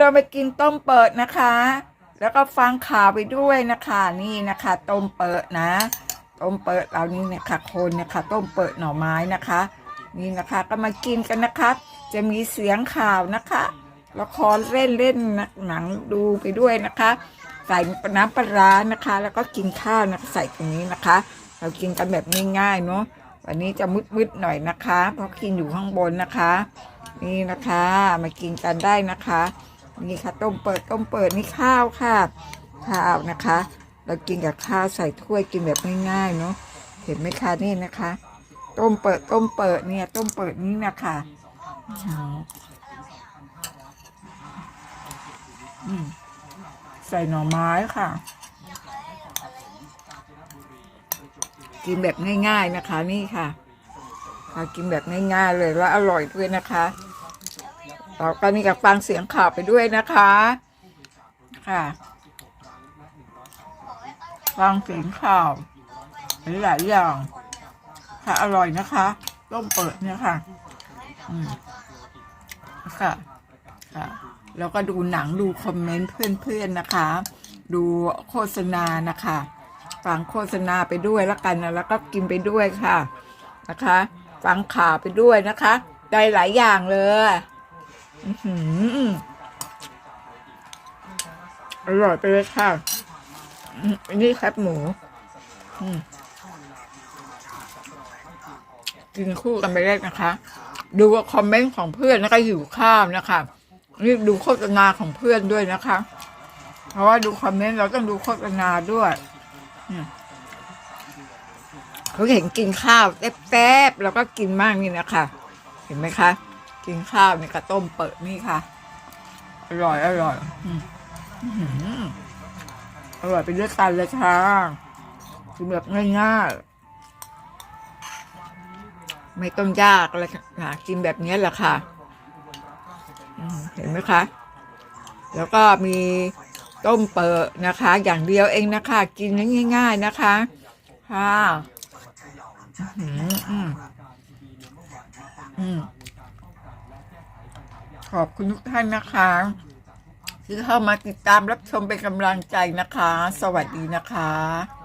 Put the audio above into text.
เราไปกินต้มเปิดนะคะ แล้วก็ฟังข่าวไปด้วยนะคะนี่นะคะ ต้มเปิดนะ ต้มเปิดเรานี่นะคะคนนะคะ ต้มเปิดหน่อไม้นะคะ นี่นะคะ ก็มากินกันนะคะ จะมีเสียงข่าวนะคะละครเล่นเล่นหนังดูไปด้วยนะคะ ใส่น้ำปลาร้านะคะ แล้วก็กินข้าวนะคะใส่ตรงนี้นะคะ เรากินกันแบบง่ายๆเนาะวันนี้จะมืดๆหน่อยนะคะ เพราะกินอยู่ข้างบนนะคะ นี่นะคะมากินกันได้นะคะ นี่ค่ะต้มเปิดต้มเปิดนี่ข้าวค่ะ ข้าวนะคะ เรากินกับข้าวใส่ถ้วยกินแบบง่ายๆเนาะเห็นไหมคะนี่นะคะ ต้มเปิดต้มเปิดเนี่ย ต้มเปิดนี่นะคะใส่หน่อไม้ค่ะ กินแบบง่ายๆนะคะ นี่ค่ะค่ะกินแบบง่ายๆเลยแล้วอร่อยด้วยนะคะ ต่อไปนี่กับฟังเสียงข่าวไปด้วยนะคะ ค่ะฟังเสียงข่าวหลายอย่าง ค่ะอร่อยนะคะต้มเปิดเนี่ยค่ะ อืมค่ะ ค่ะ แล้วก็ดูหนังดูคอมเมนต์เพื่อนๆนะคะ ดูโฆษณานะคะฟังโฆษณาไปด้วยแล้วกันนะแล้วก็กินไปด้วยค่ะ นะคะ ฟังข่าวไปด้วยนะคะ ได้หลายอย่างเลย อร่อยไปเลยค่ะอันนี้แคบหมูกินคู่กันไปได้นะคะ ดูคอมเมนต์ของเพื่อนแล้วก็หิวข้าวนะคะนี่ดูโฆษณาของเพื่อนด้วยนะคะ เพราะว่าดูคอมเมนต์เราต้องดูโฆษณาด้วยเขาเห็นกินข้าวแป๊บๆแล้วก็กินมากนี่นะคะ เห็นไหมคะ กินข้าวนี่ก็ต้มเปิดนี่ค่ะ อร่อย อร่อยอืมอื้อหืออร่อยไปด้วยกันเลยค่ะคือแบบง่ายๆ ไม่ต้องยากเลยค่ะกินแบบนี้แหละค่ะอืมเห็นไหมคะ แล้วก็มีต้มเปิดนะคะ อย่างเดียวเองนะคะ กินง่าย ๆนะคะ ค่ะอืมอืมอืม ขอบคุณทุกท่านนะคะ ที่เข้ามาติดตามรับชมเป็นกำลังใจนะคะ สวัสดีนะคะ